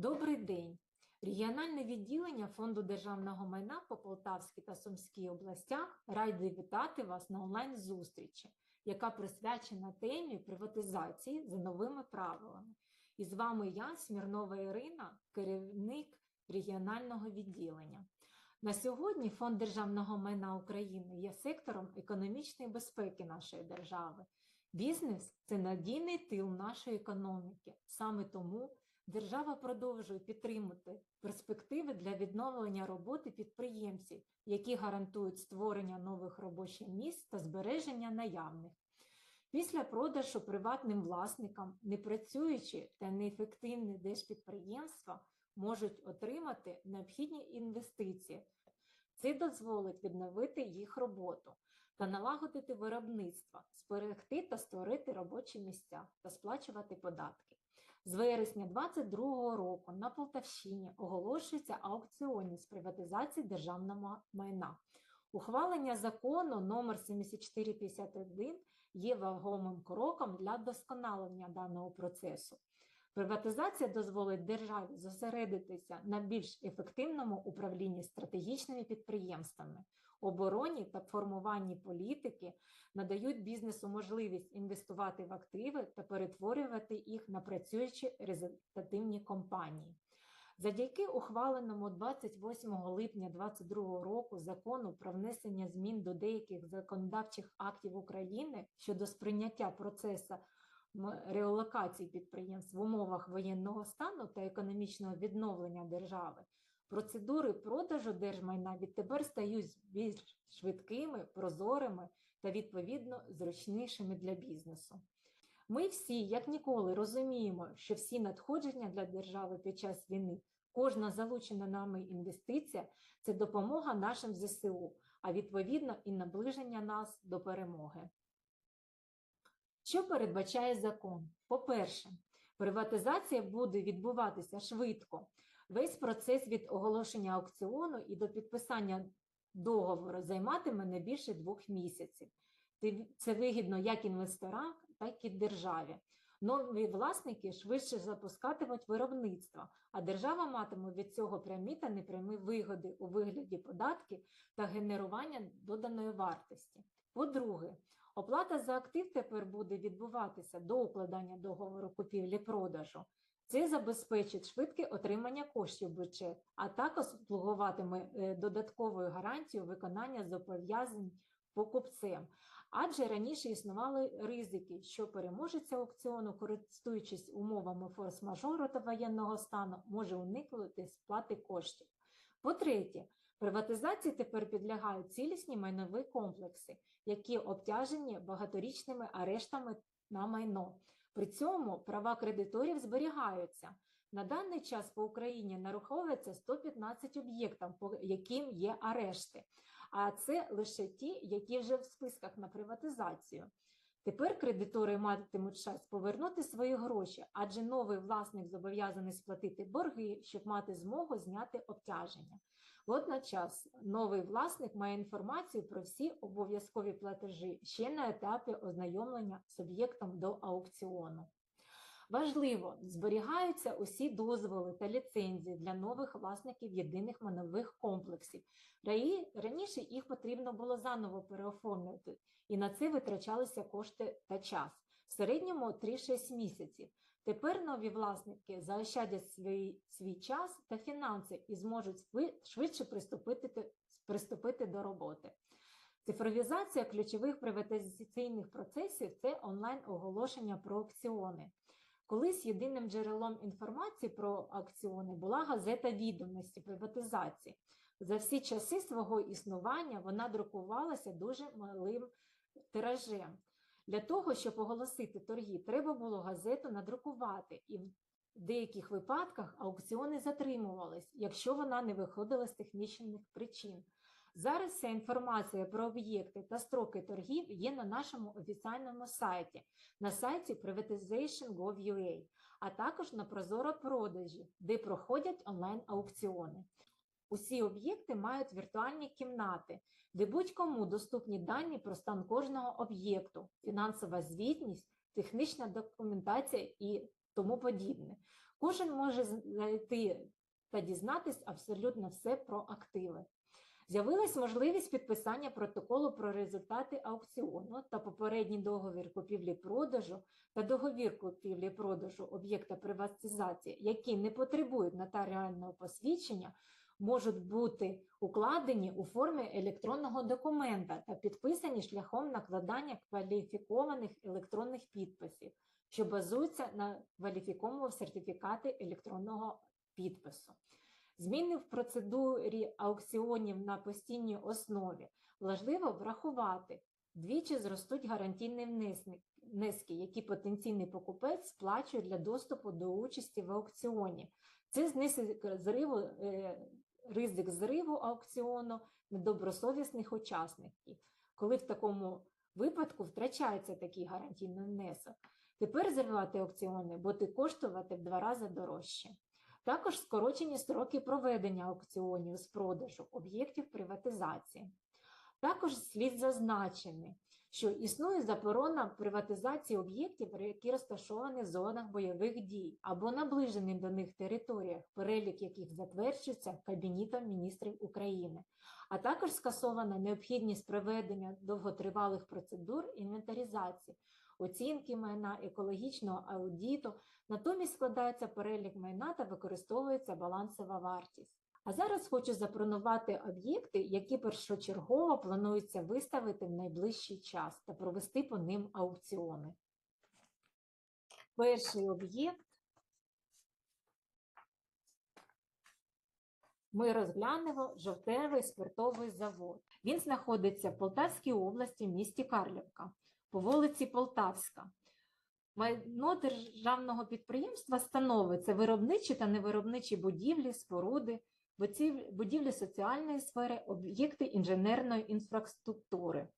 Добрий день! Регіональне відділення Фонду державного майна по Полтавській та Сумській областях раді вітати вас на онлайн-зустрічі, яка присвячена темі приватизації за новими правилами. І з вами я, Смірнова Ірина, керівник регіонального відділення. На сьогодні Фонд державного майна України є сектором економічної безпеки нашої держави. Бізнес це надійний тил нашої економіки. Саме тому держава продовжує підтримувати перспективи для відновлення роботи підприємців, які гарантують створення нових робочих місць та збереження наявних. Після продажу приватним власникам непрацюючі та неефективні держпідприємства можуть отримати необхідні інвестиції. Це дозволить відновити їх роботу та налагодити виробництво, зберегти та створити робочі місця та сплачувати податки. З вересня 2022 року на Полтавщині оголошується аукціони з приватизації державного майна. Ухвалення закону номер 7451 є вагомим кроком для вдосконалення даного процесу. Приватизація дозволить державі зосередитися на більш ефективному управлінні стратегічними підприємствами, обороні та формуванні політики, надають бізнесу можливість інвестувати в активи та перетворювати їх на працюючі результативні компанії. Завдяки ухваленому 28 липня 2022 року закону про внесення змін до деяких законодавчих актів України щодо сприйняття процесу реалокації підприємств в умовах воєнного стану та економічного відновлення держави, процедури продажу держмайна відтепер стають більш швидкими, прозорими та відповідно зручнішими для бізнесу. Ми всі, як ніколи, розуміємо, що всі надходження для держави під час війни, кожна залучена нами інвестиція це допомога нашим ЗСУ, а відповідно і наближення нас до перемоги. Що передбачає закон? По-перше, приватизація буде відбуватися швидко. Весь процес від оголошення аукціону і до підписання договору займатиме не більше двох місяців. Це вигідно як інвесторам, так і державі. Нові власники швидше запускатимуть виробництво, а держава матиме від цього прямі та непрямі вигоди у вигляді податків та генерування доданої вартості. По-друге, оплата за актив тепер буде відбуватися до укладання договору купівлі-продажу. Це забезпечить швидке отримання коштів бюджет, а також слугуватиме додатковою гарантією виконання зобов'язань покупцем. Адже раніше існували ризики, що переможець аукціону, користуючись умовами форс-мажору та воєнного стану, може уникнути сплати коштів. По-третє, приватизації тепер підлягають цілісні майнові комплекси, які обтяжені багаторічними арештами на майно. При цьому права кредиторів зберігаються. На даний час по Україні нараховується 115 об'єктів, по яким є арешти, а це лише ті, які вже в списках на приватизацію. Тепер кредитори матимуть час повернути свої гроші, адже новий власник зобов'язаний сплатити борги, щоб мати змогу зняти обтяження. Водночас новий власник має інформацію про всі обов'язкові платежі ще на етапі ознайомлення з об'єктом до аукціону. Важливо, зберігаються усі дозволи та ліцензії для нових власників єдиних манових комплексів. Раніше їх потрібно було заново переоформлювати, і на це витрачалися кошти та час. В середньому 3-6 місяців. Тепер нові власники заощадять свій, свій час та фінанси і зможуть швидше приступити, приступити до роботи. Цифровізація ключових приватизаційних процесів це онлайн-оголошення про аукціони. Колись єдиним джерелом інформації про аукціони була газета відомості приватизації. За всі часи свого існування вона друкувалася дуже малим тиражем. Для того, щоб оголосити торги, треба було газету надрукувати, і в деяких випадках аукціони затримувались, якщо вона не виходила з технічних причин. Зараз вся інформація про об'єкти та строки торгів є на нашому офіційному сайті, на сайті privatization.gov.ua, а також на Прозоро продажі, де проходять онлайн-аукціони. Усі об'єкти мають віртуальні кімнати, де будь-кому доступні дані про стан кожного об'єкту, фінансова звітність, технічна документація і тому подібне. Кожен може знайти та дізнатись абсолютно все про активи. З'явилась можливість підписання протоколу про результати аукціону та попередній договір купівлі-продажу та договір купівлі-продажу об'єкта приватизації, які не потребують нотаріального посвідчення, можуть бути укладені у формі електронного документа та підписані шляхом накладання кваліфікованих електронних підписів, що базуються на кваліфікованому сертифікати електронного підпису. Зміни в процедурі аукціонів на постійній основі важливо врахувати. Двічі зростуть гарантійні внески- які потенційний покупець сплачує для доступу до участі в аукціоні. Це знизить зриву, е, ризик зриву аукціону недобросовісних учасників, коли в такому випадку втрачається такий гарантійний внесок. Тепер зривати аукціони буде коштувати в два рази дорожче. Також скорочені строки проведення аукціонів з продажу об'єктів приватизації. Також слід зазначити, що існує заборона приватизації об'єктів, які розташовані в зонах бойових дій або наближених до них територіях, перелік яких затверджується Кабінетом міністрів України, а також скасована необхідність проведення довготривалих процедур інвентаризації, оцінки майна, екологічного аудиту, Натомість складається перелік майна та використовується балансова вартість. А зараз хочу запропонувати об'єкти, які першочергово планується виставити в найближчий час та провести по ним аукціони. Перший об'єкт ми розглянемо жовтевий спиртовий завод. Він знаходиться в Полтавській області, в місті Карлівка, по вулиці Полтавська. Майно державного підприємства становить це виробничі та невиробничі будівлі, споруди, будівлі соціальної сфери, об'єкти інженерної інфраструктури.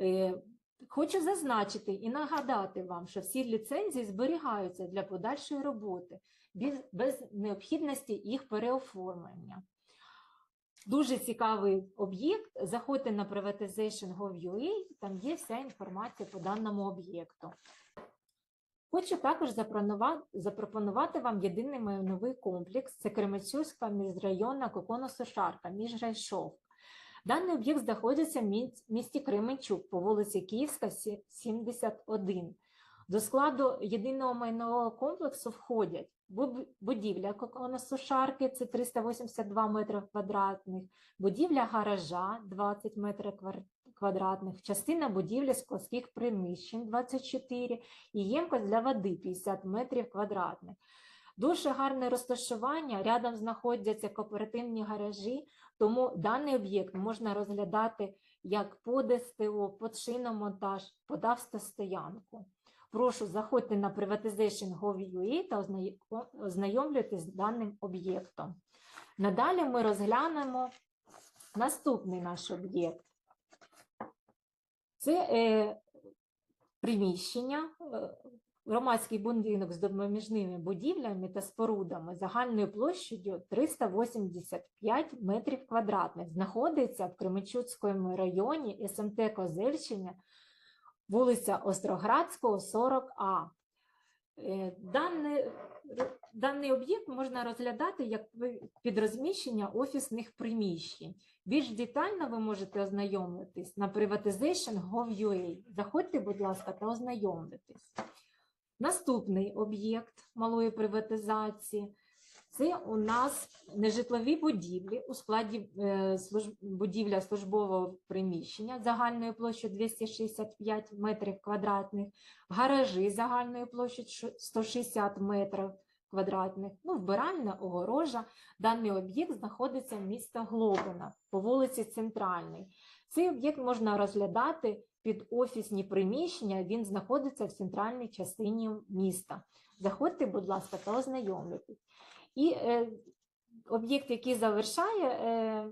Е, Хочу зазначити і нагадати вам, що всі ліцензії зберігаються для подальшої роботи без необхідності їх переоформлення. Дуже цікавий об'єкт. Заходьте на privatization.gov.ua, там є вся інформація по даному об'єкту. Хочу також запропонувати вам єдиний майновий комплекс. Це Кременчуська міжрайонна коконосушарка, міжрайшов. Даний об'єкт знаходиться в місті Кременчук по вулиці Київська, сі- 71. До складу єдиного майнового комплексу входять будівля коконосушарки, це 382 метри квадратних, будівля гаража 20 метрів квадратних, частина будівлі складських приміщень 24 і ємкость для води 50 метрів квадратних. Дуже гарне розташування, рядом знаходяться кооперативні гаражі, тому даний об'єкт можна розглядати як под СТО, под шиномонтаж, под автостоянку. Прошу, заходьте на privatization.gov.ua та ознайомлюйтесь з даним об'єктом. Надалі ми розглянемо наступний наш об'єкт. Це е, приміщення, е, громадський будинок з допоміжними будівлями та спорудами загальною площею 385 метрів квадратних. Знаходиться в Кременчуцькому районі СМТ Козельщина, вулиця Остроградського, 40А. Е, Даний, даний об'єкт можна розглядати як підрозміщення офісних приміщень. Більш детально ви можете ознайомитись на privatization.gov.ua. Заходьте, будь ласка, та ознайомитись. Наступний об'єкт малої приватизації це у нас нежитлові будівлі у складі е, будівля службового приміщення загальною площею 265 метрів квадратних, гаражі загальною площею 160 метрів квадратних, ну, вбиральна огорожа. Даний об'єкт знаходиться в місті Глобина по вулиці Центральній. Цей об'єкт можна розглядати під офісні приміщення, він знаходиться в центральній частині міста. Заходьте, будь ласка, та ознайомлюйтесь. І е, об'єкт, який завершає е,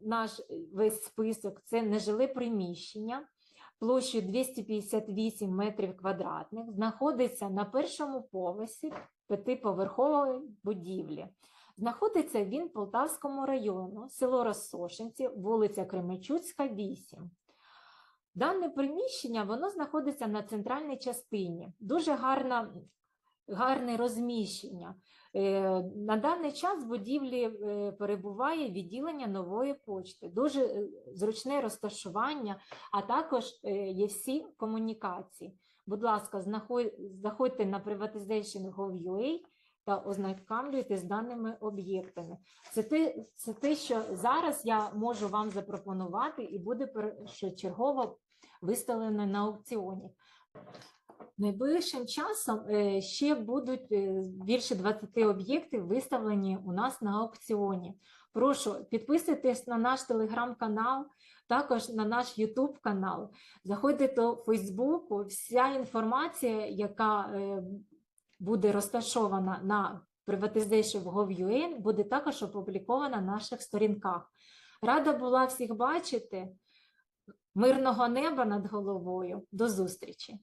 наш весь список, це нежиле приміщення площею 258 метрів квадратних, знаходиться на першому поверсі п'ятиповерхової будівлі. Знаходиться він в Полтавському району, село Розсошенці, вулиця Кременчуцька, 8. Дане приміщення воно знаходиться на центральній частині. Дуже гарна гарне розміщення. Е, На даний час в будівлі е, перебуває відділення нової почти, дуже е, зручне розташування, а також є всі комунікації. Будь ласка, заходьте на privatization.gov.ua та ознайомлюйтесь з даними об'єктами. Це те, це те, що зараз я можу вам запропонувати, і буде першочергово виставлено на аукціоні. Найближчим часом е, ще будуть е, більше 20 об'єктів виставлені у нас на аукціоні. Прошу підписуйтесь на наш телеграм-канал, також на наш Ютуб канал. Заходьте до Фейсбуку. Вся інформація, яка е, буде розташована на privatization.gov.ua, буде також опублікована на наших сторінках. Рада була всіх бачити. Мирного неба над головою. До зустрічі!